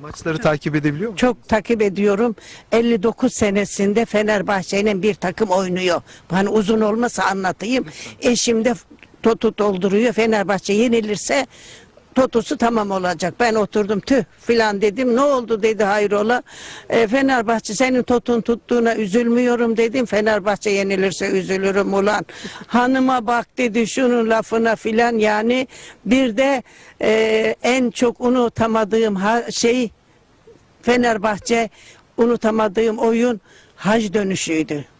Maçları takip edebiliyor musun? Çok takip ediyorum. 59 senesinde Fenerbahçe'nin bir takım oynuyor. Hani uzun olmasa anlatayım. Eşim de totu dolduruyor. Fenerbahçe yenilirse totusu tamam olacak. Ben oturdum tüh filan dedim. Ne oldu dedi hayrola. E, Fenerbahçe senin totun tuttuğuna üzülmüyorum dedim. Fenerbahçe yenilirse üzülürüm ulan. Hanıma bak dedi şunun lafına filan yani. Bir de e, en çok unutamadığım şey Fenerbahçe unutamadığım oyun hac dönüşüydü.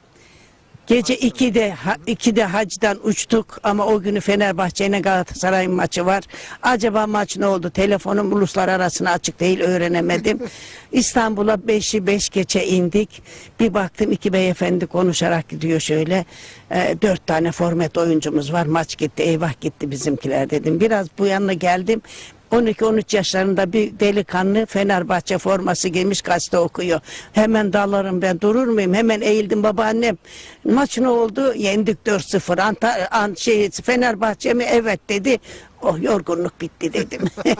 Gece 2'de ha- 2'de hacdan uçtuk ama o günü Fenerbahçe'nin Galatasaray'ın maçı var. Acaba maç ne oldu? Telefonum uluslararasına açık değil öğrenemedim. İstanbul'a 5'i 5 geçe indik. Bir baktım iki beyefendi konuşarak gidiyor şöyle. Ee, dört tane formet oyuncumuz var. Maç gitti eyvah gitti bizimkiler dedim. Biraz bu yanına geldim. 12-13 yaşlarında bir delikanlı Fenerbahçe forması giymiş gazete okuyor. Hemen dalarım ben durur muyum? Hemen eğildim babaannem. Maç ne oldu? Yendik 4-0. Anta, an, şey, Fenerbahçe mi? Evet dedi. Oh yorgunluk bitti dedim.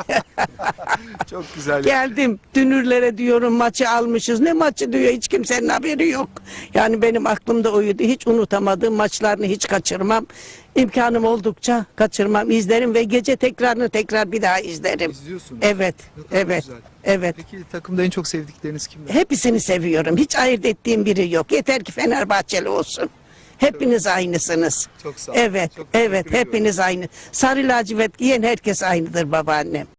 Çok güzel. Geldim dünürlere diyorum maçı almışız. Ne maçı diyor hiç kimsenin haberi yok. Yani benim aklımda oydu. Hiç unutamadığım maçlarını hiç kaçırmam. İmkanım oldukça kaçırmam, izlerim ve gece tekrarını tekrar bir daha izlerim. İzliyorsunuz. Evet, Ne kadar evet, güzel. evet. Peki takımda en çok sevdikleriniz kimler? Hepsini seviyorum. Hiç ayırt ettiğim biri yok. Yeter ki Fenerbahçeli olsun. Hepiniz aynısınız. Çok sağ olun. Evet, Çok evet. Hepiniz aynı. Sarı lacivert giyen herkes aynıdır babaannem.